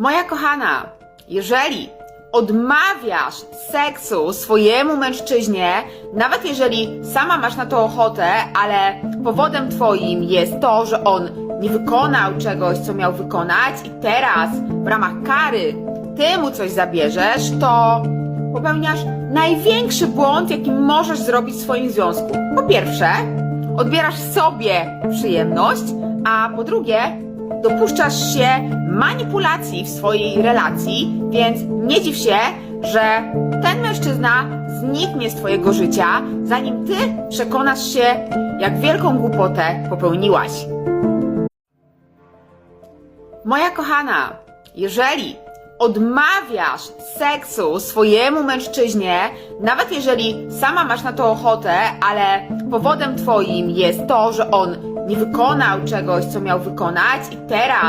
Moja kochana, jeżeli odmawiasz seksu swojemu mężczyźnie, nawet jeżeli sama masz na to ochotę, ale powodem twoim jest to, że on nie wykonał czegoś, co miał wykonać i teraz w ramach kary ty mu coś zabierzesz, to popełniasz największy błąd, jaki możesz zrobić w swoim związku. Po pierwsze, odbierasz sobie przyjemność, a po drugie, dopuszczasz się manipulacji w swojej relacji, więc nie dziw się, że ten mężczyzna zniknie z twojego życia, zanim ty przekonasz się, jak wielką głupotę popełniłaś. Moja kochana, jeżeli odmawiasz seksu swojemu mężczyźnie, nawet jeżeli sama masz na to ochotę, ale powodem twoim jest to, że on nie wykonał czegoś, co miał wykonać i teraz